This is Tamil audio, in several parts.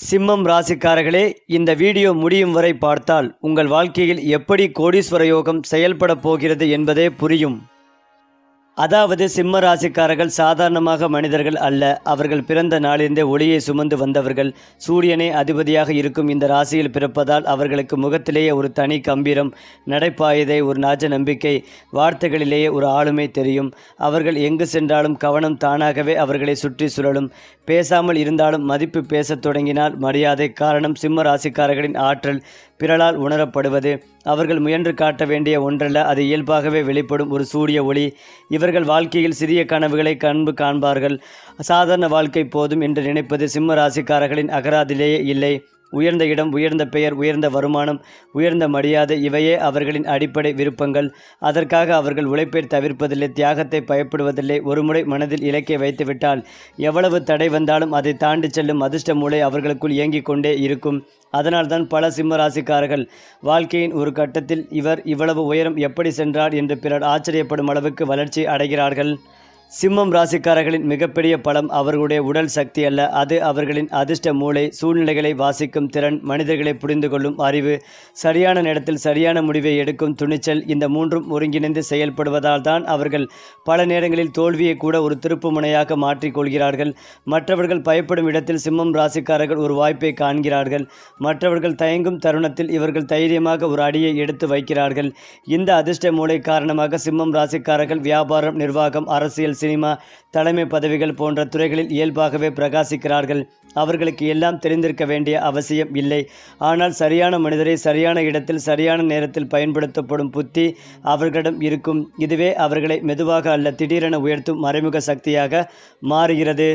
சிம்மம் ராசிக்காரர்களே இந்த வீடியோ முடியும் வரை பார்த்தால் உங்கள் வாழ்க்கையில் எப்படி கோடீஸ்வர யோகம் செயல்பட போகிறது என்பதே புரியும். அதாவது சிம்ம ராசிக்காரர்கள் சாதாரணமாக மனிதர்கள் அல்ல. அவர்கள் பிறந்த நாளிலிருந்தே ஒளியை சுமந்து வந்தவர்கள். சூரியனே அதிபதியாக இருக்கும் இந்த ராசியில் பிறப்பதால் அவர்களுக்கு முகத்திலேயே ஒரு தனி கம்பீரம் நடைப்பாயதை ஒரு நாஜ நம்பிக்கை வார்த்தைகளிலேயே ஒரு ஆளுமை தெரியும். அவர்கள் எங்கு சென்றாலும் கவனம் தானாகவே அவர்களை சுற்றி சுழலும். பேசாமல் இருந்தாலும் மதிப்பு பேசத் தொடங்கினால் மரியாதை. காரணம் சிம்ம ராசிக்காரர்களின் ஆற்றல். பிறலால் உணரப்படுவது. அவர்கள் முயன்று காட்ட வேண்டிய ஒன்றல்ல அது இயல்பாகவே வெளிப்படும் ஒரு சூரிய ஒளி. இவர்கள் வாழ்க்கையில் சிறிய கனவுகளை கண்பு காண்பார்கள். சாதாரண வாழ்க்கை போதும் என்று நினைப்பது சிம்ம ராசிக்காரர்களின் அகராதிலேயே இல்லை. உயர்ந்த இடம் உயர்ந்த பெயர் உயர்ந்த வருமானம் உயர்ந்த மரியாதை இவையே அவர்களின் அடிப்படை விருப்பங்கள். அதற்காக அவர்கள் உழைப்பை தவிர்ப்பதில்லை தியாகத்தை பயப்படுவதில்லை. ஒருமுறை மனதில் இலக்கை வைத்துவிட்டால் எவ்வளவு தடை வந்தாலும் அதை தாண்டி செல்லும் அதிர்ஷ்ட மூளை அவர்களுக்குள் இயங்கிக் கொண்டே இருக்கும். அதனால்தான் பல சிம்மராசிக்காரர்கள் வாழ்க்கையின் ஒரு கட்டத்தில் இவர் இவ்வளவு உயரம் எப்படி சென்றார் என்று பிறர் ஆச்சரியப்படும் அளவுக்கு வளர்ச்சி அடைகிறார்கள். சிம்மம் ராசிக்காரர்களின் மிகப்பெரிய பலம் அவர்களுடைய உடல் சக்தி அல்ல. அது அவர்களின் அதிர்ஷ்ட மூளை சூழ்நிலைகளை வாசிக்கும் திறன் மனிதர்களை புரிந்து கொள்ளும் அறிவு சரியான நேரத்தில் சரியான முடிவை எடுக்கும் துணிச்சல் இந்த மூன்றும் ஒருங்கிணைந்து செயல்படுவதால் தான் அவர்கள் பல நேரங்களில் தோல்வியை கூட ஒரு திருப்பு முனையாக மாற்றிக்கொள்கிறார்கள் மற்றவர்கள் பயப்படும் இடத்தில் சிம்மம் ராசிக்காரர்கள் ஒரு வாய்ப்பை காண்கிறார்கள். மற்றவர்கள் தயங்கும் தருணத்தில் இவர்கள் தைரியமாக ஒரு அடியை எடுத்து வைக்கிறார்கள். இந்த அதிர்ஷ்ட மூளை காரணமாக சிம்மம் ராசிக்காரர்கள் வியாபாரம் நிர்வாகம் அரசியல் சினிமா தலைமை பதவிகள் போன்ற துறைகளில் இயல்பாகவே பிரகாசிக்கிறார்கள். அவர்களுக்கு எல்லாம் தெரிந்திருக்க வேண்டிய அவசியம் இல்லை. ஆனால் சரியான மனிதரை சரியான இடத்தில் சரியான நேரத்தில் பயன்படுத்தப்படும் புத்தி அவர்களிடம் இருக்கும். இதுவே அவர்களை மெதுவாக அல்ல திடீரென உயர்த்தும் மறைமுக சக்தியாக மாறுகிறது.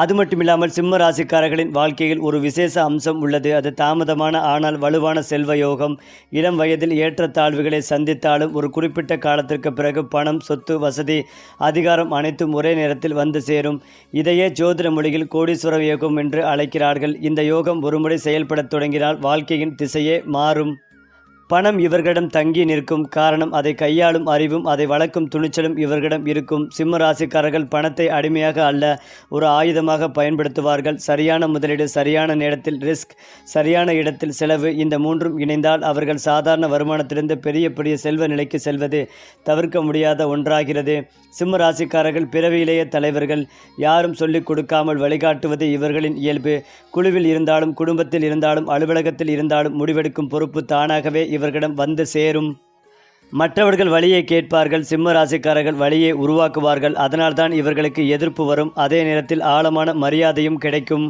அது மட்டுமில்லாமல் சிம்ம ராசிக்காரர்களின் வாழ்க்கையில் ஒரு விசேஷ அம்சம் உள்ளது. அது தாமதமான ஆனால் வலுவான செல்வ யோகம் இளம் வயதில் ஏற்றத்தாழ்வுகளை சந்தித்தாலும் ஒரு குறிப்பிட்ட காலத்திற்கு பிறகு பணம் சொத்து வசதி அதிகாரம் அனைத்தும் ஒரே நேரத்தில் வந்து சேரும். இதையே ஜோதிட மொழியில் கோடீஸ்வர யோகம் என்று அழைக்கிறார்கள். இந்த யோகம் ஒருமுறை செயல்படத் தொடங்கினால் வாழ்க்கையின் திசையே மாறும். பணம் இவர்களிடம் தங்கி நிற்கும் காரணம் அதை கையாளும் அறிவும் அதை வளர்க்கும் துணிச்சலும் இவர்களிடம் இருக்கும். சிம்ம ராசிக்காரர்கள் பணத்தை அடிமையாக அல்ல ஒரு ஆயுதமாக பயன்படுத்துவார்கள். சரியான முதலீடு சரியான நேரத்தில் ரிஸ்க் சரியான இடத்தில் செலவு இந்த மூன்றும் இணைந்தால் அவர்கள் சாதாரண வருமானத்திலிருந்து பெரிய பெரிய செல்வ நிலைக்கு செல்வது தவிர்க்க முடியாத ஒன்றாகிறது. சிம்ம ராசிக்காரர்கள் பிறவியிலேயே தலைவர்கள் யாரும் சொல்லிக் கொடுக்காமல் வழிகாட்டுவது இவர்களின் இயல்பு. குழுவில் இருந்தாலும் குடும்பத்தில் இருந்தாலும் அலுவலகத்தில் இருந்தாலும் முடிவெடுக்கும் பொறுப்பு தானாகவே இவர்களிடம் வந்து சேரும். மற்றவர்கள் வழியை கேட்பார்கள் சிம்ம ராசிக்காரர்கள் வழியை உருவாக்குவார்கள். அதனால்தான் இவர்களுக்கு எதிர்ப்பு வரும். அதே நேரத்தில் ஆழமான மரியாதையும் கிடைக்கும்.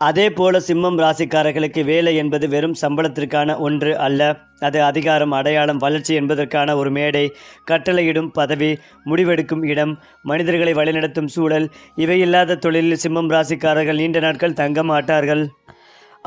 அதே போல சிம்மம் ராசிக்காரர்களுக்கு வேலை என்பது வெறும் சம்பளத்திற்கான ஒன்று அல்ல. அது அதிகாரம் அடையாளம் வளர்ச்சி என்பதற்கான ஒரு மேடை கட்டளையிடும் பதவி முடிவெடுக்கும் இடம் மனிதர்களை வழிநடத்தும் சூழல். இவையில்லாத தொழிலில் சிம்மம் ராசிக்காரர்கள் நீண்ட நாட்கள் தங்க மாட்டார்கள்.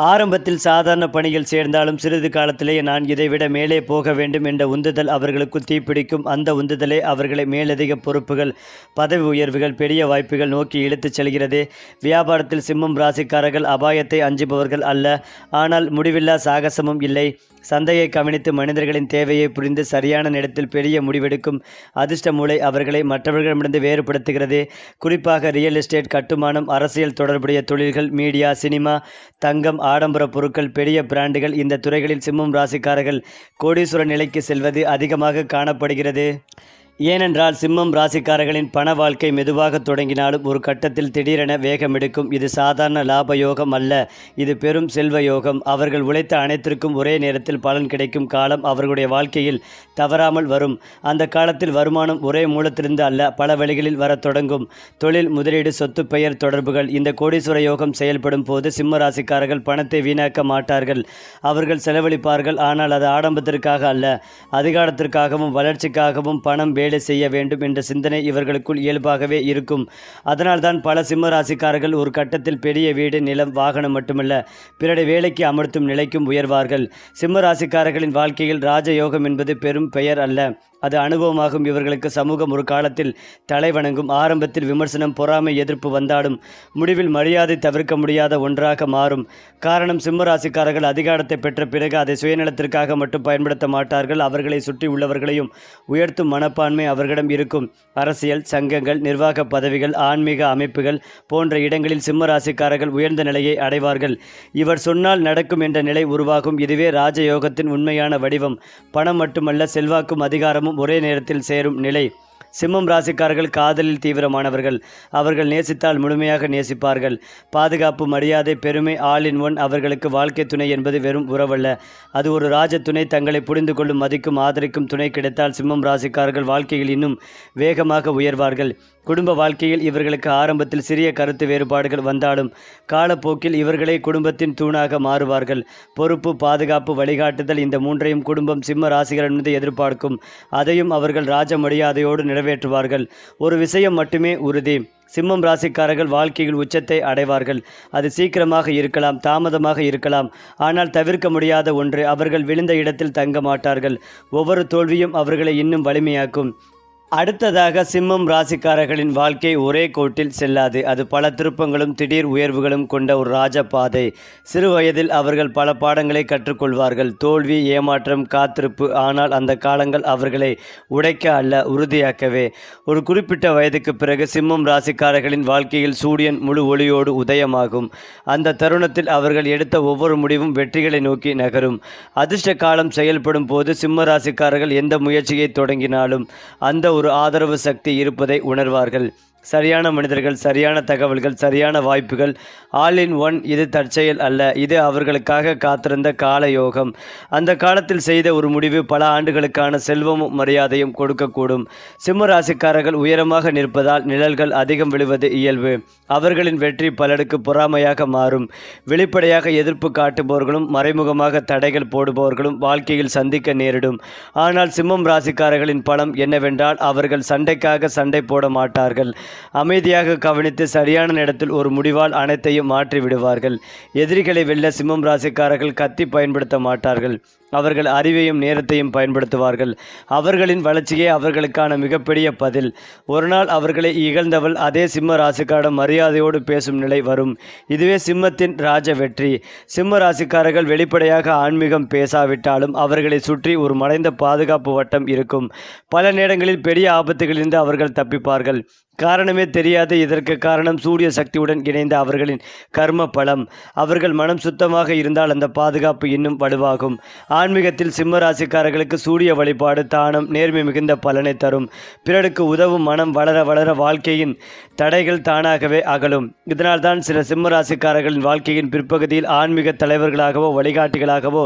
ஆரம்பத்தில் சாதாரண பணியில் சேர்ந்தாலும் சிறிது காலத்திலேயே நான் இதைவிட மேலே போக வேண்டும் என்ற உந்துதல் அவர்களுக்கு தீப்பிடிக்கும். அந்த உந்துதலே அவர்களை மேலதிக பொறுப்புகள் பதவி உயர்வுகள் பெரிய வாய்ப்புகள் நோக்கி இழுத்துச் செல்கிறது. வியாபாரத்தில் சிம்மம் ராசிக்காரர்கள் அபாயத்தை அஞ்சுபவர்கள் அல்ல. ஆனால் முடிவில்லா சாகசமும் இல்லை. சந்தையை கவனித்து மனிதர்களின் தேவையை புரிந்து சரியான நேரத்தில் பெரிய முடிவெடுக்கும் அதிர்ஷ்ட மூளை அவர்களை மற்றவர்களிடமிருந்து வேறுபடுத்துகிறது. குறிப்பாக ரியல் எஸ்டேட் கட்டுமானம் அரசியல் தொடர்புடைய தொழில்கள் மீடியா சினிமா தங்கம் ஆடம்பர பொருட்கள் பெரிய பிராண்டுகள் இந்த துறைகளில் சிம்மம் ராசிக்காரர்கள் கோடீஸ்வர நிலைக்கு செல்வது அதிகமாக காணப்படுகிறது. ஏனென்றால் சிம்மம் ராசிக்காரர்களின் பண வாழ்க்கை மெதுவாக தொடங்கினாலும் ஒரு கட்டத்தில் திடீரென வேகம் எடுக்கும். இது சாதாரண லாப யோகம் அல்ல. இது பெரும் செல்வ யோகம் அவர்கள் உழைத்த அனைத்திற்கும் ஒரே நேரத்தில் பலன் கிடைக்கும் காலம் அவர்களுடைய வாழ்க்கையில் தவறாமல் வரும். அந்த காலத்தில் வருமானம் ஒரே மூலத்திலிருந்து அல்ல பல வழிகளில் வரத் தொடங்கும். தொழில் முதலீடு சொத்து பெயர் தொடர்புகள் இந்த கோடீஸ்வர யோகம் செயல்படும் போது சிம்ம ராசிக்காரர்கள் பணத்தை வீணாக்க மாட்டார்கள். அவர்கள் செலவழிப்பார்கள் ஆனால் அது ஆடம்பத்திற்காக அல்ல. அதிகாரத்திற்காகவும் வளர்ச்சிக்காகவும் பணம் வேலை செய்ய வேண்டும் என்ற சிந்தனை இவர்களுக்குள் இயல்பாகவே இருக்கும். அதனால்தான் பல சிம்மராசிக்காரர்கள் ஒரு கட்டத்தில் பெரிய வீடு நிலம் வாகனம் மட்டுமல்ல பிறரை வேலைக்கு அமர்த்தும் நிலைக்கும் உயர்வார்கள். சிம்மராசிக்காரர்களின் வாழ்க்கையில் ராஜயோகம் என்பது பெரும் பெயர் அல்ல. அது அனுபவமாகும். இவர்களுக்கு சமூகம் ஒரு காலத்தில் தலைவணங்கும். ஆரம்பத்தில் விமர்சனம் பொறாமை எதிர்ப்பு வந்தாலும் முடிவில் மரியாதை தவிர்க்க முடியாத ஒன்றாக மாறும். காரணம் சிம்மராசிக்காரர்கள் அதிகாரத்தை பெற்ற பிறகு அதை சுயநலத்திற்காக மட்டும் பயன்படுத்த மாட்டார்கள். அவர்களை சுற்றி உள்ளவர்களையும் உயர்த்தும் மனப்பான்மை அவர்களிடம் இருக்கும். அரசியல் சங்கங்கள் நிர்வாக பதவிகள் ஆன்மீக அமைப்புகள் போன்ற இடங்களில் சிம்மராசிக்காரர்கள் உயர்ந்த நிலையை அடைவார்கள். இவர் சொன்னால் நடக்கும் என்ற நிலை உருவாகும். இதுவே ராஜயோகத்தின் உண்மையான வடிவம். பணம் மட்டுமல்ல செல்வாக்கும் அதிகாரமும் ஒரே நேரத்தில் சேரும் நிலை. சிம்மம் ராசிக்காரர்கள் காதலில் தீவிரமானவர்கள். அவர்கள் நேசித்தால் முழுமையாக நேசிப்பார்கள். பாதுகாப்பு மரியாதை பெருமை ஆல் இன் ஒன் அவர்களுக்கு வாழ்க்கை துணை என்பது வெறும் உறவல்ல. அது ஒரு ராஜ துணை தங்களை புரிந்து கொள்ளும் மதிக்கும் ஆதரிக்கும் துணை கிடைத்தால் சிம்மம் ராசிக்காரர்கள் வாழ்க்கையில் இன்னும் வேகமாக உயர்வார்கள். குடும்ப வாழ்க்கையில் இவர்களுக்கு ஆரம்பத்தில் சிறிய கருத்து வேறுபாடுகள் வந்தாலும் காலப்போக்கில் இவர்களே குடும்பத்தின் தூணாக மாறுவார்கள். பொறுப்பு பாதுகாப்பு வழிகாட்டுதல் இந்த மூன்றையும் குடும்பம் சிம்ம ராசிகளிடமிருந்து எதிர்பார்க்கும். அதையும் அவர்கள் ராஜ மரியாதையோடு நிறைவேற்றுவார்கள். ஒரு விஷயம் மட்டுமே உறுதி. சிம்மம் ராசிக்காரர்கள் வாழ்க்கையில் உச்சத்தை அடைவார்கள். அது சீக்கிரமாக இருக்கலாம் தாமதமாக இருக்கலாம். ஆனால் தவிர்க்க முடியாத ஒன்று அவர்கள் விழுந்த இடத்தில் தங்க மாட்டார்கள். ஒவ்வொரு தோல்வியும் அவர்களை இன்னும் வலிமையாக்கும். அடுத்ததாக சிம்மம் ராசிக்காரர்களின் வாழ்க்கை ஒரே கோட்டில் செல்லாது. அது பல திருப்பங்களும் திடீர் உயர்வுகளும் கொண்ட ஒரு ராஜபாதை. சிறு வயதில் அவர்கள் பல பாடங்களை கற்றுக்கொள்வார்கள். தோல்வி ஏமாற்றம் காத்திருப்பு. ஆனால் அந்த காலங்கள் அவர்களை உடைக்க அல்ல உறுதியாக்கவே. ஒரு குறிப்பிட்ட வயதுக்கு பிறகு சிம்மம் ராசிக்காரர்களின் வாழ்க்கையில் சூரியன் முழு ஒளியோடு உதயமாகும். அந்த தருணத்தில் அவர்கள் எடுத்த ஒவ்வொரு முடிவும் வெற்றிகளை நோக்கி நகரும். அதிர்ஷ்ட காலம் செயல்படும் போது சிம்ம ராசிக்காரர்கள் எந்த முயற்சியை தொடங்கினாலும் அந்த ஒரு ஆதரவு சக்தி இருப்பதை உணர்வார்கள். சரியான மனிதர்கள் சரியான தகவல்கள் சரியான வாய்ப்புகள் ஆல் இன் ஒன் இது தற்செயல் அல்ல. இது அவர்களுக்காக காத்திருந்த கால யோகம் அந்த காலத்தில் செய்த ஒரு முடிவு பல ஆண்டுகளுக்கான செல்வமும் மரியாதையும் கொடுக்கக்கூடும். சிம்ம ராசிக்காரர்கள் உயரமாக நிற்பதால் நிழல்கள் அதிகம் விழுவது இயல்பு. அவர்களின் வெற்றி பலருக்கு பொறாமையாக மாறும். வெளிப்படையாக எதிர்ப்பு காட்டுபவர்களும் மறைமுகமாக தடைகள் போடுபவர்களும் வாழ்க்கையில் சந்திக்க நேரிடும். ஆனால் சிம்மம் ராசிக்காரர்களின் பலம் என்னவென்றால் அவர்கள் சண்டைக்காக சண்டை போட மாட்டார்கள். அமைதியாக கவனித்து சரியான நேரத்தில் ஒரு முடிவால் அனைத்தையும் மாற்றி விடுவார்கள் எதிரிகளை வெல்ல சிம்மம் ராசிக்காரர்கள் கத்தி பயன்படுத்த மாட்டார்கள். அவர்கள் அறிவையும் நேரத்தையும் பயன்படுத்துவார்கள். அவர்களின் வளர்ச்சியே அவர்களுக்கான மிகப்பெரிய பதில். ஒருநாள் அவர்களை இகழ்ந்தவள் அதே சிம்ம ராசிக்காரிடம் மரியாதையோடு பேசும் நிலை வரும். இதுவே சிம்மத்தின் ராஜ வெற்றி. சிம்ம ராசிக்காரர்கள் வெளிப்படையாக ஆன்மீகம் பேசாவிட்டாலும் அவர்களை சுற்றி ஒரு மறைந்த பாதுகாப்பு வட்டம் இருக்கும். பல நேரங்களில் பெரிய ஆபத்துகளிலிருந்து அவர்கள் தப்பிப்பார்கள். காரணமே தெரியாது. இதற்கு காரணம் சூரிய சக்தியுடன் இணைந்த அவர்களின் கர்ம பலம். அவர்கள் மனம் சுத்தமாக இருந்தால் அந்த பாதுகாப்பு இன்னும் வலுவாகும். ஆன்மீகத்தில் சிம்ம ராசிக்காரர்களுக்கு சூரிய வழிபாடு தானம் நேர்மை மிகுந்த பலனை தரும். பிறருக்கு உதவும் மனம் வளர வளர வாழ்க்கையின் தடைகள் தானாகவே அகலும். இதனால்தான் சில சிம்ம ராசிக்காரர்களின் வாழ்க்கையின் பிற்பகுதியில் ஆன்மீக தலைவர்களாகவோ வழிகாட்டிகளாகவோ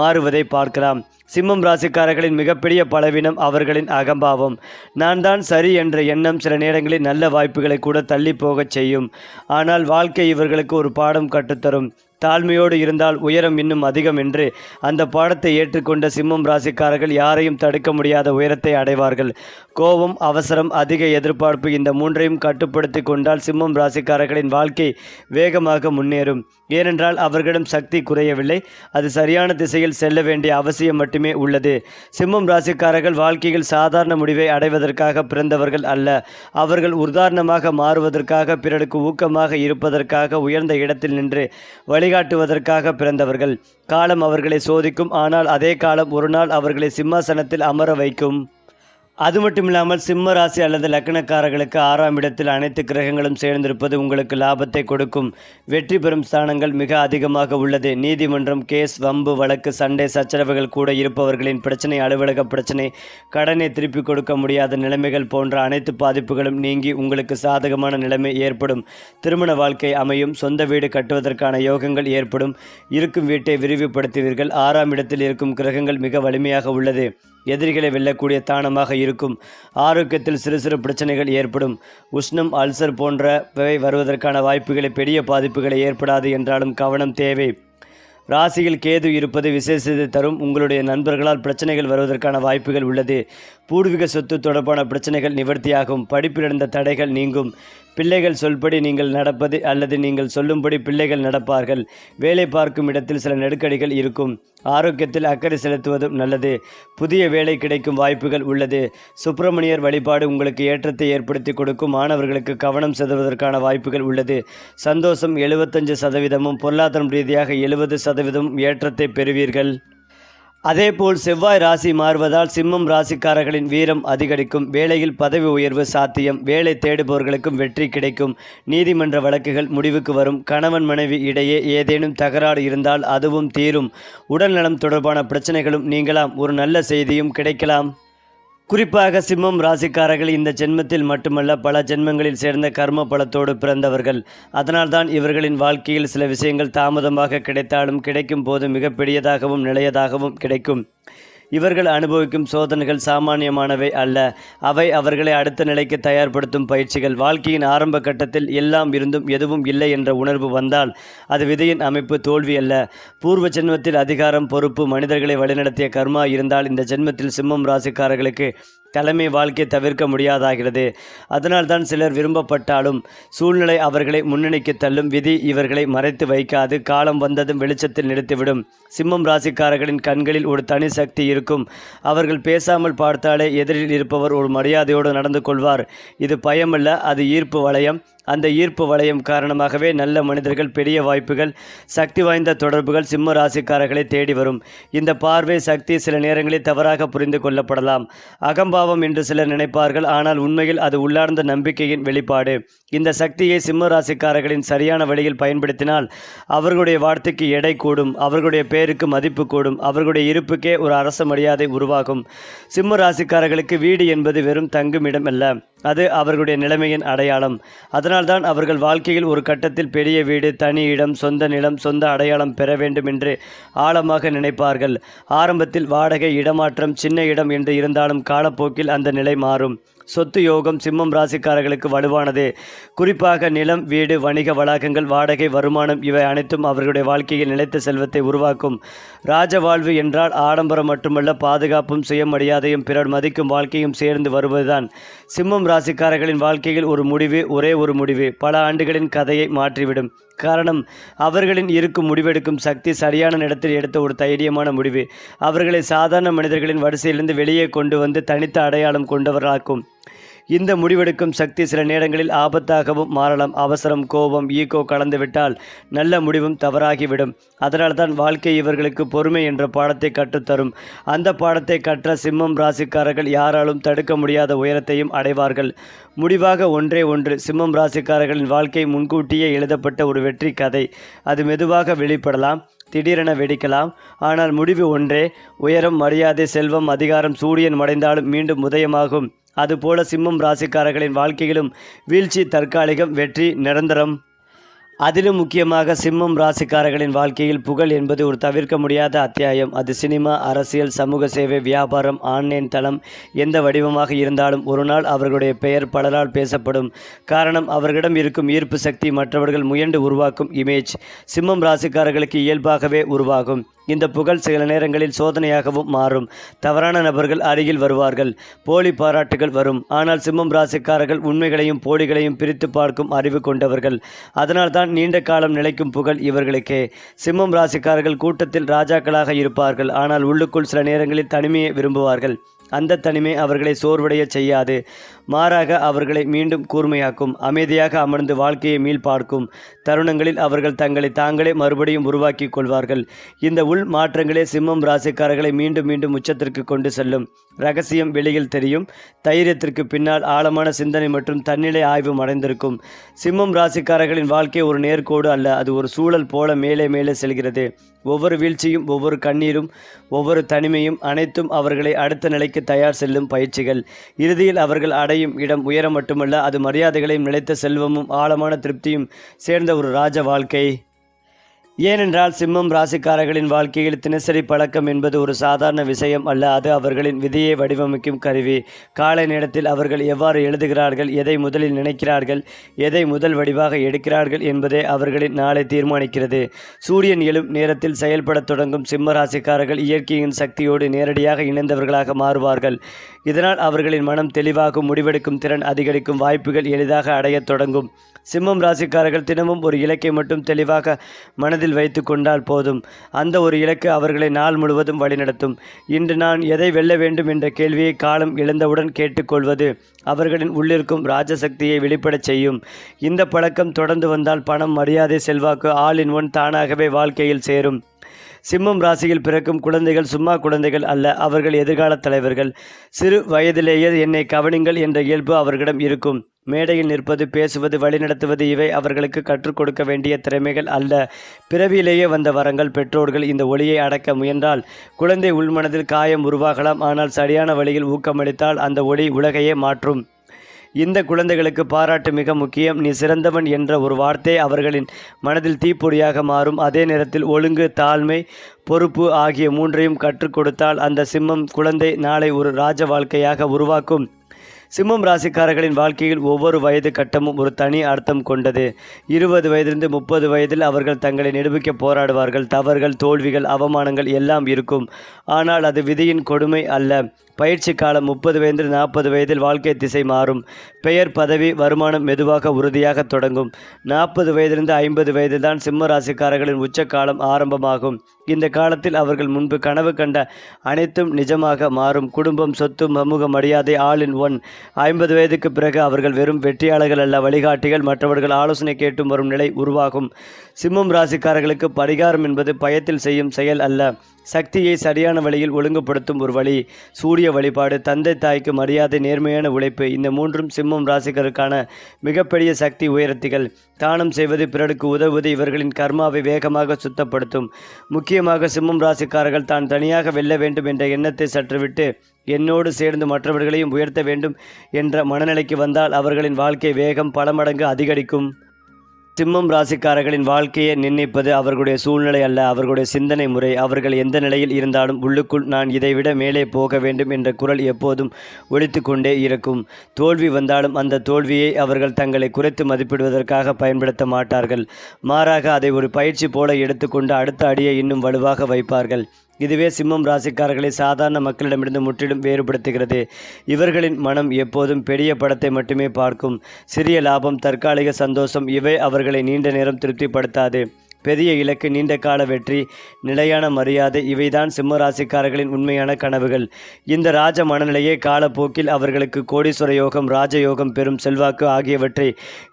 மாறுவதை பார்க்கலாம். சிம்மம் ராசிக்காரர்களின் மிகப்பெரிய பலவீனம் அவர்களின் அகம்பாவம். நான் தான் சரி என்ற எண்ணம் சில நேரங்களில் நல்ல வாய்ப்புகளை கூட தள்ளி போகச் செய்யும். ஆனால் வாழ்க்கை இவர்களுக்கு ஒரு பாடம் கற்றுத்தரும். தாழ்மையோடு இருந்தால் உயரம் இன்னும் அதிகம் என்று அந்த பாடத்தை ஏற்றுக்கொண்ட சிம்மம் ராசிக்காரர்கள் யாரையும் தடுக்க முடியாத உயரத்தை அடைவார்கள். கோபம் அவசரம் அதிக எதிர்பார்ப்பு இந்த மூன்றையும் கட்டுப்படுத்தி கொண்டால் சிம்மம் ராசிக்காரர்களின் வாழ்க்கை வேகமாக முன்னேறும். ஏனென்றால் அவர்களிடம் சக்தி குறையவில்லை. அது சரியான திசையில் செல்ல வேண்டிய அவசியம் மட்டுமே உள்ளது. சிம்மம் ராசிக்காரர்கள் வாழ்க்கையில் சாதாரண முடிவை அடைவதற்காக பிறந்தவர்கள் அல்ல. அவர்கள் உதாரணமாக மாறுவதற்காக பிறருக்கு ஊக்கமாக இருப்பதற்காக உயர்ந்த இடத்தில் நின்று வழிகாட்டுவதற்காக பிறந்தவர்கள். காலம் அவர்களை சோதிக்கும் ஆனால் அதே காலம் ஒரு நாள் அவர்களை சிம்மாசனத்தில் அமர வைக்கும். அது மட்டும் இல்லாமல் சிம்ம ராசி அல்லது லக்னக்காரர்களுக்கு ஆறாம் இடத்தில் அனைத்து கிரகங்களும் சேர்ந்திருப்பது உங்களுக்கு லாபத்தை கொடுக்கும். வெற்றி பெறும் ஸ்தானங்கள் மிக அதிகமாக உள்ளது. நீதிமன்றம் கேஸ் வம்பு வழக்கு சண்டை சச்சரவுகள் கூட இருப்பவர்களின் பிரச்சனை அலுவலக பிரச்சனை கடனை திருப்பி கொடுக்க முடியாத நிலைமைகள் போன்ற அனைத்து பாதிப்புகளும் நீங்கி உங்களுக்கு சாதகமான நிலைமை ஏற்படும். திருமண வாழ்க்கை அமையும். சொந்த வீடு கட்டுவதற்கான யோகங்கள் ஏற்படும். இருக்கும் வீட்டை விரிவுபடுத்துவீர்கள். ஆறாம் இடத்தில் இருக்கும் கிரகங்கள் மிக வலிமையாக உள்ளது. எதிரிகளை வெல்லக்கூடிய தானமாக இருக்கும். ஆரோக்கியத்தில் சிறு சிறு பிரச்சனைகள் ஏற்படும். உஷ்ணம் அல்சர் போன்றவை வருவதற்கான வாய்ப்புகளை பெரிய பாதிப்புகளை ஏற்படாது என்றாலும் கவனம் தேவை. ராசியில் கேது இருப்பது விசேஷத்தை தரும். உங்களுடைய நண்பர்களால் பிரச்சனைகள் வருவதற்கான வாய்ப்புகள் உள்ளது. பூர்வீக சொத்து தொடர்பான பிரச்சனைகள் நிவர்த்தியாகும். படிப்பிலிருந்த தடைகள் நீங்கும். பிள்ளைகள் சொல்படி நீங்கள் நடப்பது அல்லது நீங்கள் சொல்லும்படி பிள்ளைகள் நடப்பார்கள். வேலை பார்க்கும் இடத்தில் சில நெருக்கடிகள் இருக்கும். ஆரோக்கியத்தில் அக்கறை செலுத்துவதும் நல்லது. புதிய வேலை கிடைக்கும் வாய்ப்புகள் உள்ளது. சுப்பிரமணியர் வழிபாடு உங்களுக்கு ஏற்றத்தை ஏற்படுத்தி கொடுக்கும். மாணவர்களுக்கு கவனம் செலுத்துவதற்கான வாய்ப்புகள் உள்ளது. சந்தோஷம் எழுபத்தஞ்சு சதவீதமும் பொருளாதாரம் ரீதியாக எழுபது சதவீதம் ஏற்றத்தை பெறுவீர்கள். அதேபோல் செவ்வாய் ராசி மாறுவதால் சிம்மம் ராசிக்காரர்களின் வீரம் அதிகரிக்கும். வேலையில் பதவி உயர்வு சாத்தியம். வேலை தேடுபவர்களுக்கும் வெற்றி கிடைக்கும். நீதிமன்ற வழக்குகள் முடிவுக்கு வரும். கணவன் மனைவி இடையே ஏதேனும் தகராறு இருந்தால் அதுவும் தீரும். உடல்நலம் தொடர்பான பிரச்சனைகளும் நீங்களாம் ஒரு நல்ல செய்தியும் கிடைக்கலாம். குறிப்பாக சிம்மம் ராசிக்காரர்கள் இந்த ஜென்மத்தில் மட்டுமல்ல பல ஜென்மங்களில் சேர்ந்த கர்ம பலத்தோடு பிறந்தவர்கள். அதனால்தான் இவர்களின் வாழ்க்கையில் சில விஷயங்கள் தாமதமாக கிடைத்தாலும் கிடைக்கும் போது மிகப்பெரியதாகவும் நிலையதாகவும் கிடைக்கும். இவர்கள் அனுபவிக்கும் சோதனைகள் சாமானியமானவை அல்ல. அவை அவர்களை அடுத்த நிலைக்கு தயார்படுத்தும் பயிற்சிகள். வாழ்க்கையின் ஆரம்ப கட்டத்தில் எல்லாம் இருந்தும் எதுவும் இல்லை என்ற உணர்வு வந்தால் அது விதையின் அமைப்பு தோல்வி அல்ல. பூர்வ ஜென்மத்தில் அதிகாரம் பொறுப்பு மனிதர்களை வழிநடத்திய கர்மா இருந்தால் இந்த ஜென்மத்தில் சிம்மம் ராசிக்காரர்களுக்கு தலைமை வாழ்க்கை தவிர்க்க முடியாதாகிறது. அதனால்தான் சிலர் விரும்பப்பட்டாலும் சூழ்நிலை அவர்களை முன்னணிக்கு தள்ளும் விதி இவர்களை மறைத்து வைக்காது. காலம் வந்ததும் வெளிச்சத்தில் நிறுத்திவிடும். சிம்மம் ராசிக்காரர்களின் கண்களில் ஒரு தனி சக்தி இருக்கும். அவர்கள் பேசாமல் பார்த்தாலே எதிரில் இருப்பவர் ஒரு மரியாதையோடு நடந்து கொள்வார். இது பயமல்ல அது ஈர்ப்பு வளையம். அந்த ஈர்ப்பு வளையம் காரணமாகவே நல்ல மனிதர்கள் பெரிய வாய்ப்புகள் சக்தி வாய்ந்த தொடர்புகள் சிம்ம ராசிக்காரர்களை தேடி வரும். இந்த பார்வை சக்தி சில நேரங்களில் தவறாக புரிந்து கொள்ளப்படலாம். அகம்பாவம் என்று சிலர் நினைப்பார்கள் ஆனால் உண்மையில் அது உள்ளார்ந்த நம்பிக்கையின் வெளிப்பாடு. இந்த சக்தியை சிம்ம ராசிக்காரர்களின் சரியான வழியில் பயன்படுத்தினால் அவர்களுடைய வார்த்தைக்கு எடை கூடும் அவர்களுடைய பேருக்கு மதிப்பு கூடும் அவர்களுடைய இருப்புக்கே ஒரு அரச மரியாதை உருவாகும். சிம்ம ராசிக்காரர்களுக்கு வீடு என்பது வெறும் தங்குமிடம் அல்ல அது அவர்களுடைய நிலைமையின் அடையாளம். அதனால்தான் அவர்கள் வாழ்க்கையில் ஒரு கட்டத்தில் பெரிய வீடு தனி இடம் சொந்த நிலம் சொந்த அடையாளம் பெற வேண்டும் என்று ஆழமாக நினைப்பார்கள். ஆரம்பத்தில் வாடகை இடமாற்றம் சின்ன இடம் என்று இருந்தாலும் காலப்போக்கில் அந்த நிலை மாறும். சொத்து யோகம் சிம்மம் ராசிக்காரர்களுக்கு வலுவானது. குறிப்பாக நிலம் வீடு வணிக வளாகங்கள் வாடகை வருமானம் இவை அனைத்தும் அவர்களுடைய வாழ்க்கையில் நிலைத்த செல்வத்தை உருவாக்கும். ராஜ வாழ்வு என்றால் ஆடம்பரம் மட்டுமல்ல பாதுகாப்பும் சுயமரியாதையும் பிறர் மதிக்கும் வாழ்க்கையும் சேர்ந்து வருவதுதான். சிம்மம் ராசிக்காரர்களின் வாழ்க்கையில் ஒரு முடிவு ஒரே ஒரு முடிவு பல ஆண்டுகளின் கதையை மாற்றிவிடும். காரணம் அவர்களின் இருக்கும் முடிவெடுக்கும் சக்தி சரியான நேரத்தில் எடுத்த ஒரு தைரியமான முடிவு. அவர்களை சாதாரண மனிதர்களின் வரிசையிலிருந்து வெளியே கொண்டு வந்து தனித்த அடையாளம் கொண்டவர்களாக்கும். இந்த முடிவெடுக்கும் சக்தி சில நேரங்களில் ஆபத்தாகவும் மாறலாம். அவசரம் கோபம் ஈகோ கலந்துவிட்டால் நல்ல முடிவும் தவறாகிவிடும். அதனால்தான் வாழ்க்கை இவர்களுக்கு பொறுமை என்ற பாடத்தை கற்றுத்தரும். அந்த பாடத்தை கற்ற சிம்மம் ராசிக்காரர்கள் யாராலும் தடுக்க முடியாத உயரத்தையும் அடைவார்கள். முடிவாக ஒன்றே ஒன்று சிம்மம் ராசிக்காரர்களின் வாழ்க்கை முன்கூட்டியே எழுதப்பட்ட ஒரு வெற்றி கதை. அது மெதுவாக வெளிப்படலாம் திடீரென வெடிக்கலாம். ஆனால் முடிவு ஒன்றே உயரம் மரியாதை செல்வம் அதிகாரம் சூரியன் மடைந்தாலும் மீண்டும் உதயமாகும். அதுபோல சிம்மம் ராசிக்காரர்களின் வாழ்க்கையிலும் வீழ்ச்சி தற்காலிகம் வெற்றி நிரந்தரம். அதிலும் முக்கியமாக சிம்மம் ராசிக்காரர்களின் வாழ்க்கையில் புகழ் என்பது ஒரு தவிர்க்க முடியாத அத்தியாயம். அது சினிமா அரசியல் சமூக சேவை வியாபாரம் ஆன்லைன் தளம் எந்த வடிவமாக இருந்தாலும் ஒரு நாள் அவர்களுடைய பெயர் பலரால் பேசப்படும். காரணம் அவர்களிடம் இருக்கும் ஈர்ப்பு சக்தி மற்றவர்கள் முயன்று உருவாக்கும் இமேஜ் சிம்மம் ராசிக்காரர்களுக்கு இயல்பாகவே உருவாகும். இந்த புகழ் சில நேரங்களில் சோதனையாகவும் மாறும். தவறான நபர்கள் அருகில் வருவார்கள். போலி பாராட்டுகள் வரும். ஆனால் சிம்மம் ராசிக்காரர்கள் உண்மைகளையும் போலிகளையும் பிரித்து பார்க்கும் அறிவு கொண்டவர்கள். அதனால்தான் நீண்ட காலம் நிலைக்கும் புகழ் இவர்களுக்கே. சிம்மம் ராசிக்காரர்கள் கூட்டத்தில் ராஜாக்களாக இருப்பார்கள். ஆனால் உள்ளுக்குள் சில நேரங்களில் தனிமையை விரும்புவார்கள். அந்த தனிமை அவர்களை சோர்வடைய செய்யாது. மாறாக அவர்களை மீண்டும் கூர்மையாக்கும் அமைதியாக அமர்ந்து வாழ்க்கையை மீள் பார்க்கும் தருணங்களில் அவர்கள் தங்களை தாங்களே மறுபடியும் உருவாக்கி கொள்வார்கள். இந்த உள் மாற்றங்களே சிம்மம் ராசிக்காரர்களை மீண்டும் மீண்டும் உச்சத்திற்கு கொண்டு செல்லும். ரகசியம் வெளியில் தெரியும். தைரியத்திற்கு பின்னால் ஆழமான சிந்தனை மற்றும் தன்னிலை ஆய்வு அடைந்திருக்கும் சிம்மம் ராசிக்காரர்களின் வாழ்க்கை ஒரு நேர்கோடு அல்ல அது ஒரு சூழல் போல மேலே மேலே செல்கிறது. ஒவ்வொரு வீழ்ச்சியும் ஒவ்வொரு கண்ணீரும் ஒவ்வொரு தனிமையும் அனைத்தும் அவர்களை அடுத்த நிலைக்கு தயார் செல்லும் பயிற்சிகள். இறுதியில் அவர்கள் அடையும் இடம் உயரம் மட்டுமல்ல அது மரியாதைகளையும் நிலைத்த செல்வமும் ஆழமான திருப்தியும் சேர்ந்த ஒரு ராஜ வாழ்க்கை. ஏனென்றால் சிம்மம் ராசிக்காரர்களின் வாழ்க்கையில் தினசரி பழக்கம் என்பது ஒரு சாதாரண விஷயம் அல்ல. அது அவர்களின் விதியை வடிவமைக்கும் கருவி. காலை நேரத்தில் அவர்கள் எவ்வாறு எழுதுகிறார்கள் எதை முதலில் நினைக்கிறார்கள் எதை முதல் வடிவாக எடுக்கிறார்கள் என்பதே அவர்களின் நாளை தீர்மானிக்கிறது. சூரியன் எழும் நேரத்தில் செயல்படத் தொடங்கும் சிம்ம ராசிக்காரர்கள் இயற்கையின் சக்தியோடு நேரடியாக இணைந்தவர்களாக மாறுவார்கள். இதனால் அவர்களின் மனம் தெளிவாகும் முடிவெடுக்கும் திறன் அதிகரிக்கும் வாய்ப்புகள் எளிதாக அடையத் தொடங்கும். சிம்மம் ராசிக்காரர்கள் தினமும் ஒரு இலக்கை மட்டும் தெளிவாக மனதில் வைத்து கொண்டால் போதும். அந்த ஒரு இலக்கு அவர்களை நாள் முழுவதும் வழிநடத்தும். இன்று நான் எதை வெல்ல வேண்டும் என்ற கேள்வியை காலம் எழுந்தவுடன் கேட்டுக்கொள்வது அவர்களின் உள்ளிருக்கும் ராஜசக்தியை வெளிப்படச் செய்யும். இந்த பழக்கம் தொடர்ந்து வந்தால் பணம் மரியாதை செல்வாக்கு ஆல் இன் ஒன் தானாகவே வாழ்க்கையில் சேரும். சிம்மம் ராசியில் பிறக்கும் குழந்தைகள் சும்மா குழந்தைகள் அல்ல அவர்கள் எதிர்கால தலைவர்கள். சிறு வயதிலேயே என்னை கவனிங்கள் என்ற இயல்பு அவர்களிடம் இருக்கும். மேடையில் நிற்பது பேசுவது வழிநடத்துவது இவை அவர்களுக்கு கற்றுக் கொடுக்க வேண்டிய திறமைகள் அல்ல. பிறவியிலேயே வந்த வரங்கள் பெற்றோர்கள் இந்த ஒளியை அடக்க முயன்றால் குழந்தை உள்மனதில் காயம் உருவாகலாம். ஆனால் சரியான வழியில் ஊக்கமளித்தால் அந்த ஒளி உலகையே மாற்றும். இந்த குழந்தைகளுக்கு பாராட்டு மிக முக்கியம். நீ சிறந்தவன் என்ற ஒரு வார்த்தை அவர்களின் மனதில் தீப்பொடியாக மாறும். அதே நேரத்தில் ஒழுங்கு தாழ்மை பொறுப்பு ஆகிய மூன்றையும் கற்றுக் கொடுத்தால் அந்த சிம்மம் குழந்தை நாளை ஒரு ராஜ வாழ்க்கையாக உருவாக்கும். சிம்மம் ராசிக்காரர்களின் வாழ்க்கையில் ஒவ்வொரு வயது கட்டமும் ஒரு தனி அர்த்தம் கொண்டது. இருபது வயதிலிருந்து முப்பது வயதில் அவர்கள் தங்களை நிரூபிக்க போராடுவார்கள். தவறுகள் தோல்விகள் அவமானங்கள் எல்லாம் இருக்கும். ஆனால் அது விதியின் கொடுமை அல்ல. பயிற்சி காலம் முப்பது வயதில் நாற்பது வயதில் வாழ்க்கை திசை மாறும். பெயர் பதவி வருமானம் மெதுவாக உறுதியாக தொடங்கும். நாற்பது வயதிலிருந்து ஐம்பது வயதில் தான் சிம்ம ராசிக்காரர்களின் உச்ச காலம் ஆரம்பமாகும். இந்த காலத்தில் அவர்கள் முன்பு கனவு கண்ட அனைத்தும் நிஜமாக மாறும். குடும்பம் சொத்து சமூக மரியாதை ஆல் இன் ஒன். ஐம்பது வயதுக்கு பிறகு அவர்கள் வெறும் வெற்றியாளர்கள் அல்ல வழிகாட்டிகள். மற்றவர்கள் ஆலோசனை கேட்டும் வரும் நிலை உருவாகும். சிம்மம் ராசிக்காரர்களுக்கு பரிகாரம் என்பது பயத்தில் செய்யும் செயல் அல்ல. சக்தியை சரியான வழியில் ஒழுங்குபடுத்தும் ஒரு வழி சூரிய வழிபாடு தந்தை தாய்க்கு மரியாதை நேர்மையான உழைப்பு இந்த மூன்றும் சிம்மம் ராசிகருக்கான மிகப்பெரிய சக்தி உயர்த்திகள். தானம் செய்வது பிறருக்கு உதவுவது இவர்களின் கர்மாவை வேகமாக சுத்தப்படுத்தும். முக்கியமாக சிம்மம் ராசிக்காரர்கள் தான் தனியாக வெல்ல வேண்டும் என்ற எண்ணத்தை சற்று விட்டு என்னோடு சேர்ந்து மற்றவர்களையும் உயர்த்த வேண்டும் என்ற மனநிலைக்கு வந்தால் அவர்களின் வாழ்க்கை வேகம் பல மடங்கு அதிகரிக்கும். சிம்மம் ராசிக்காரர்களின் வாழ்க்கையை நிர்ணயிப்பது அவர்களுடைய சூழ்நிலை அல்ல அவர்களுடைய சிந்தனை முறை. அவர்கள் எந்த நிலையில் இருந்தாலும் உள்ளுக்குள் நான் இதைவிட மேலே போக வேண்டும் என்ற குரல் எப்போதும் ஒழித்து கொண்டே இருக்கும். தோல்வி வந்தாலும் அந்த தோல்வியை அவர்கள் தங்களை குறைத்து மதிப்பிடுவதற்காக பயன்படுத்த மாட்டார்கள். மாறாக அதை ஒரு பயிற்சி போல எடுத்துக்கொண்டு அடுத்த அடியை இன்னும் வலுவாக வைப்பார்கள். இதுவே சிம்மம் ராசிக்காரர்களை சாதாரண மக்களிடமிருந்து முற்றிலும் வேறுபடுத்துகிறது. இவர்களின் மனம் எப்போதும் பெரிய படத்தை மட்டுமே பார்க்கும். சிறிய லாபம் தற்காலிக சந்தோஷம் இவை அவர்களை நீண்ட நேரம் திருப்திப்படுத்தாது. பெரிய இலக்கு நீண்ட கால வெற்றி நிலையான மரியாதை இவைதான் சிம்ம ராசிக்காரர்களின் உண்மையான கனவுகள். இந்த ராஜ மனநிலையே காலப்போக்கில் அவர்களுக்கு கோடீஸ்வர யோகம் ராஜயோகம் பெரும் செல்வாக்கு ஆகியவற்றை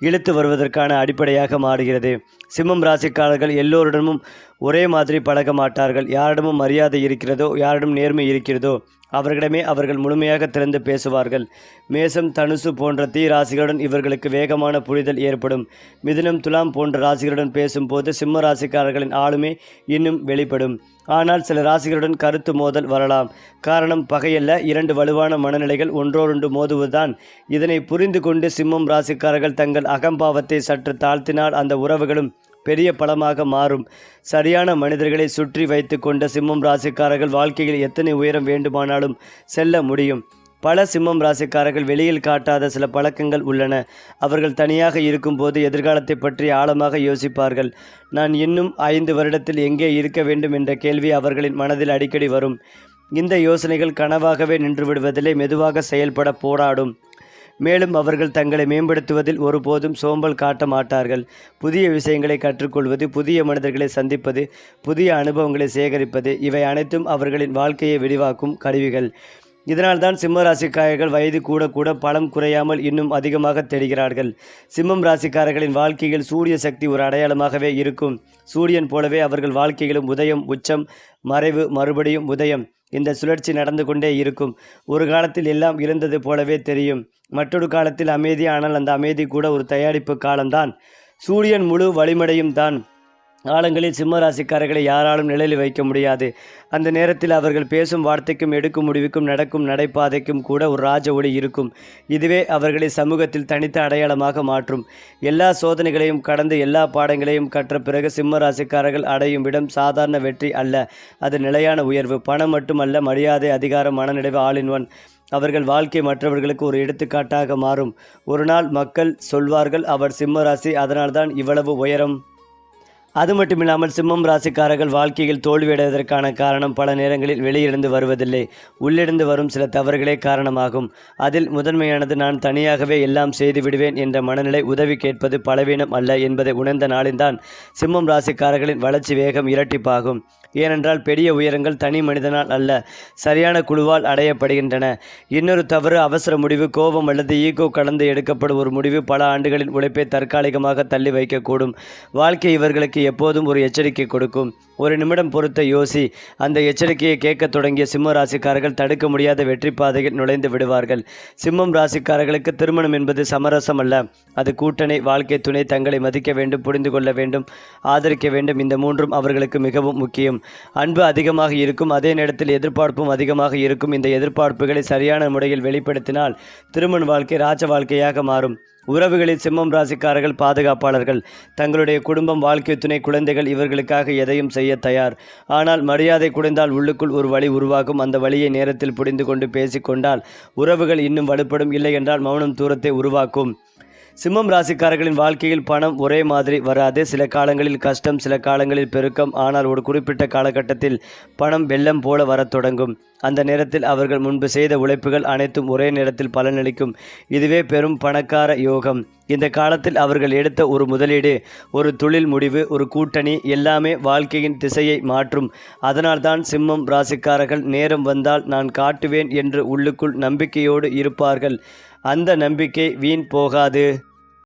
இழுத்து வருவதற்கான அடிப்படையாக மாறுகிறது. சிம்மம் ராசிக்காரர்கள் எல்லோருடனும் ஒரே மாதிரி பழக மாட்டார்கள் யாரிடமும் மரியாதை இருக்கிறதோ யாரிடம் நேர்மை இருக்கிறதோ அவர்களிடமே அவர்கள் முழுமையாக திறந்து பேசுவார்கள். மேசம் தனுசு போன்ற தீ ராசிகளுடன் இவர்களுக்கு வேகமான புரிதல் ஏற்படும். மிதுனம் துலாம் போன்ற ராசிகளுடன் பேசும்போது சிம்ம ராசிக்காரர்களின் ஆளுமை இன்னும் வெளிப்படும். ஆனால் சில ராசிகளுடன் கருத்து மோதல் வரலாம். காரணம் பகையல்ல இரண்டு வலுவான மனநிலைகள் ஒன்றோடொன்று மோதுவதுதான். இதனை புரிந்து கொண்டு சிம்மம் ராசிக்காரர்கள் தங்கள் அகம்பாவத்தை சற்று தாழ்த்தினால் அந்த உறவுகளும் பெரிய பலமாக மாறும். சரியான மனிதர்களை சுற்றி வைத்து கொண்ட சிம்மம் ராசிக்காரர்கள் வாழ்க்கையில் எத்தனை உயரம் வேண்டுமானாலும் செல்ல முடியும். பல சிம்மம் ராசிக்காரர்கள் வெளியில் காட்டாத சில பழக்கங்கள் உள்ளன. அவர்கள் தனியாக இருக்கும்போது எதிர்காலத்தை பற்றி ஆழமாக யோசிப்பார்கள். நான் இன்னும் ஐந்து வருடத்தில் எங்கே இருக்க வேண்டும் என்ற கேள்வி அவர்களின் மனதில் அடிக்கடி வரும். இந்த யோசனைகள் கனவாகவே நின்று விடுவதிலே மெதுவாக செயல்பட போராடும். மேலும் அவர்கள் தங்களை மேம்படுத்துவதில் ஒருபோதும் சோம்பல் காட்ட மாட்டார்கள். புதிய விஷயங்களை கற்றுக்கொள்வது புதிய மனிதர்களை சந்திப்பது புதிய அனுபவங்களை சேகரிப்பது இவை அனைத்தும் அவர்களின் வாழ்க்கையை விரிவாக்கும் கருவிகள். இதனால்தான் சிம்ம ராசிக்காரர்கள் வயது கூட கூட பலம் குறையாமல் இன்னும் அதிகமாக தெரிகிறார்கள் சிம்மம் ராசிக்காரர்களின் வாழ்க்கையில் சூரிய சக்தி ஒரு அடையாளமாகவே இருக்கும். சூரியன் போலவே அவர்கள் வாழ்க்கையிலும் உதயம் உச்சம் மறைவு மறுபடியும் உதயம். இந்த சுழற்சி நடந்து கொண்டே இருக்கும். ஒரு காலத்தில் எல்லாம் இருந்தது போலவே தெரியும். மற்றொரு காலத்தில் அமைதி ஆனால் அந்த அமைதி கூட ஒரு தயாரிப்பு காலம்தான். சூரியன் முழு வழிமடையும் தான். காலங்களில் சிம்மராசிக்காரர்களை யாராலும் நிழலில் வைக்க முடியாது. அந்த நேரத்தில் அவர்கள் பேசும் வார்த்தைக்கும் எடுக்கும் முடிவுக்கும் நடக்கும் நடைபாதைக்கும் கூட ஒரு ராஜ ஒளி இருக்கும். இதுவே அவர்களை சமூகத்தில் தனித்த அடையாளமாக மாற்றும். எல்லா சோதனைகளையும் கடந்து எல்லா பாடங்களையும் கற்ற பிறகு சிம்மராசிக்காரர்கள் அடையும் இடம் சாதாரண வெற்றி அல்ல. அது நிலையான உயர்வு. பணம் மட்டுமல்ல மரியாதை அதிகாரம் மனநிறைவு ஆல் இன் ஒன் அவர்கள் வாழ்க்கை மற்றவர்களுக்கு ஒரு எடுத்துக்காட்டாக மாறும். ஒரு நாள் மக்கள் சொல்வார்கள் அவர் சிம்மராசி அதனால்தான் இவ்வளவு உயரம். அது மட்டுமில்லாமல் சிம்மம் ராசிக்காரர்கள் வாழ்க்கையில் தோல்வியடைவதற்கான காரணம் பல நேரங்களில் வெளியிருந்து வருவதில்லை. உள்ளிருந்து வரும் சில தவறுகளே காரணமாகும். அதில் முதன்மையானது நான் தனியாகவே எல்லாம் செய்து விடுவேன் என்ற மனநிலை உதவி கேட்பது பலவீனம் அல்ல என்பதை உணர்ந்த நாளில்தான் சிம்மம் ராசிக்காரர்களின் வளர்ச்சி வேகம் இரட்டிப்பாகும். ஏனென்றால் பெரிய உயரங்கள் தனி மனிதனால் அல்ல சரியான குழுவால் அடையப்படுகின்றன. இன்னொரு தவறு அவசர முடிவு கோபம் அல்லது ஈகோ கலந்து எடுக்கப்படும் ஒரு முடிவு பல ஆண்டுகளின் உழைப்பை தற்காலிகமாக தள்ளி வைக்கக்கூடும். வாழ்க்கை இவர்களுக்கு எப்போதும் ஒரு எச்சரிக்கை கொடுக்கும். ஒரு நிமிடம் பொறுத்த யோசி அந்த எச்சரிக்கையை கேட்க தொடங்கிய சிம்ம ராசிக்காரர்கள் தடுக்க முடியாத வெற்றி பாதையில் நுழைந்து விடுவார்கள். சிம்மம் ராசிக்காரர்களுக்கு திருமணம் என்பது சமரசம் அல்ல. அது கூட்டணி வாழ்க்கை துணை தங்களை மதிக்க வேண்டும் புரிந்து கொள்ள வேண்டும் ஆதரிக்க வேண்டும். இந்த மூன்றும் அவர்களுக்கு மிகவும் முக்கியம். அன்பு அதிகமாக இருக்கும். அதே நேரத்தில் எதிர்பார்ப்பும் அதிகமாக இருக்கும். இந்த எதிர்பார்ப்புகளை சரியான முறையில் வெளிப்படுத்தினால் திருமண வாழ்க்கை ராஜ வாழ்க்கையாக மாறும். உறவுகளில் சிம்மம் ராசிக்காரர்கள் பாதுகாப்பாளர்கள் தங்களுடைய குடும்பம் வாழ்க்கை துணை குழந்தைகள் இவர்களுக்காக எதையும் செய்ய தயார். ஆனால் மரியாதை குறைந்தால் உள்ளுக்குள் ஒரு வழி உருவாகும். அந்த வழியை நேரத்தில் புரிந்து கொண்டு பேசிக்கொண்டால் உறவுகள் இன்னும் வலுப்படும். இல்லை என்றால் மௌனம் தூரத்தை உருவாக்கும். சிம்மம் ராசிக்காரர்களின் வாழ்க்கையில் பணம் ஒரே மாதிரி வராது. சில காலங்களில் கஷ்டம் சில காலங்களில் பெருக்கம். ஆனால் ஒரு குறிப்பிட்ட காலகட்டத்தில் பணம் வெள்ளம் போல வரத் தொடங்கும். அந்த நேரத்தில் அவர்கள் முன்பு செய்த உழைப்புகள் அனைத்தும் ஒரே நேரத்தில் பலனளிக்கும். இதுவே பெரும் பணக்கார யோகம். இந்த காலத்தில் அவர்கள் எடுத்த ஒரு முதலீடு ஒரு தொழில் முடிவு ஒரு கூட்டணி எல்லாமே வாழ்க்கையின் திசையை மாற்றும். அதனால்தான் சிம்மம் ராசிக்காரர்கள் நேரம் வந்தால் நான் காட்டுவேன் என்று உள்ளுக்குள் நம்பிக்கையோடு இருப்பார்கள். அந்த நம்பிக்கை வீண் போகாது.